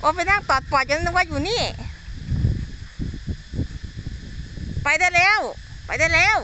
โอ้ไปนั่งตอดปอดจนนึกว่าอยู่นี่ ไปได้แล้ว ไปได้แล้ว